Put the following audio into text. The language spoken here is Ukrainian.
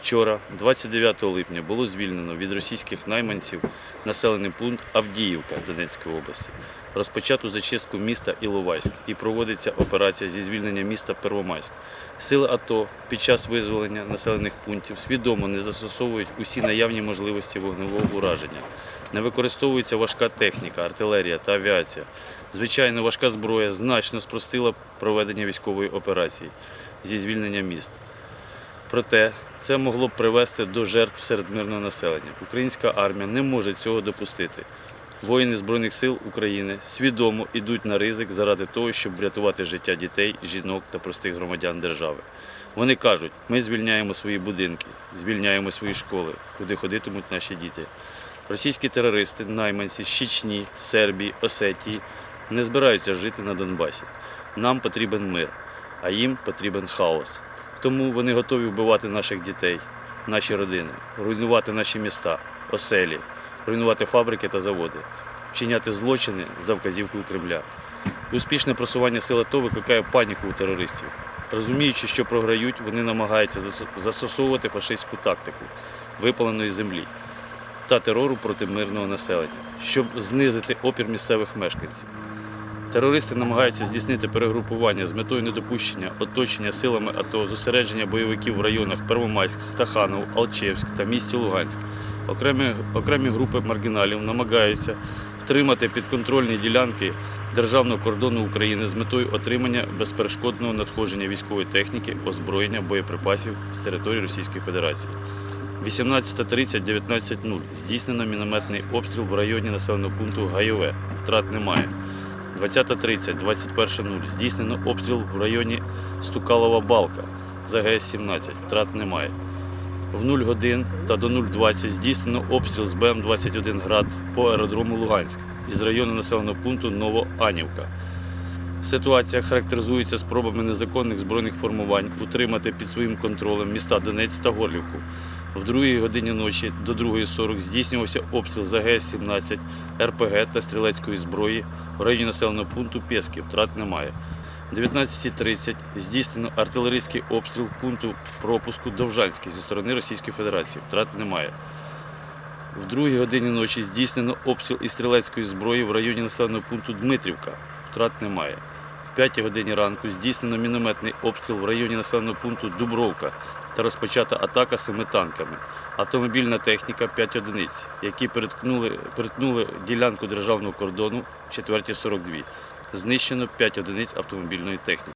Вчора, 29 липня, було звільнено від російських найманців населений пункт Авдіївка Донецької області. Розпочату зачистку міста Іловайськ і проводиться операція зі звільнення міста Первомайськ. Сили АТО під час визволення населених пунктів свідомо не застосовують усі наявні можливості вогневого ураження. Не використовується важка техніка, артилерія та авіація. Звичайно, важка зброя значно спростила проведення військової операції зі звільнення міст. Проте це могло б привести до жертв серед мирного населення. Українська армія не може цього допустити. Воїни Збройних сил України свідомо йдуть на ризик заради того, щоб врятувати життя дітей, жінок та простих громадян держави. Вони кажуть, ми звільняємо свої будинки, звільняємо свої школи, куди ходитимуть наші діти. Російські терористи, найманці з Чечні, Сербії, Осетії не збираються жити на Донбасі. Нам потрібен мир, а їм потрібен хаос. Тому вони готові вбивати наших дітей, наші родини, руйнувати наші міста, оселі, руйнувати фабрики та заводи, вчиняти злочини за вказівкою Кремля. Успішне просування сил АТО викликає паніку у терористів. Розуміючи, що програють, вони намагаються застосовувати фашистську тактику випаленої землі та терору проти мирного населення, щоб знизити опір місцевих мешканців. Терористи намагаються здійснити перегрупування з метою недопущення оточення силами АТО, зосередження бойовиків в районах Первомайськ, Стаханов, Алчевськ та місті Луганськ. Окремі, окремі групи маргіналів намагаються втримати підконтрольні ділянки державного кордону України з метою отримання безперешкодного надходження військової техніки, озброєння, боєприпасів з території Російської Федерації. 18.30, 19.00 здійснено мінометний обстріл в районі населеного пункту Гайове. Втрат немає. 20.30, 21.00 здійснено обстріл в районі Стукалова Балка за ГС-17. Втрат немає. В 0 годин та до 0.20 здійснено обстріл з БМ-21 «Град» по аеродрому Луганськ із району населеного пункту Новоанівка. Ситуація характеризується спробами незаконних збройних формувань утримати під своїм контролем міста Донець та Горлівку. В другій годині ночі до 2.40 здійснювався обстріл з АГС-17, РПГ та стрілецької зброї в районі населеного пункту Пєсків. Втрат немає. 19.30 здійснено артилерійський обстріл пункту пропуску Довжанський зі сторони Російської Федерації. Втрат немає. В другій годині ночі здійснено обстріл із стрілецької зброї в районі населеного пункту Дмитрівка. Втрат немає. В п'ятій годині ранку здійснено мінометний обстріл в районі населеного пункту Дубровка та розпочата атака семи танками. Автомобільна техніка 5 одиниць, які переткнули, перетнули ділянку державного кордону в 4.42. Знищено 5 одиниць автомобільної техніки.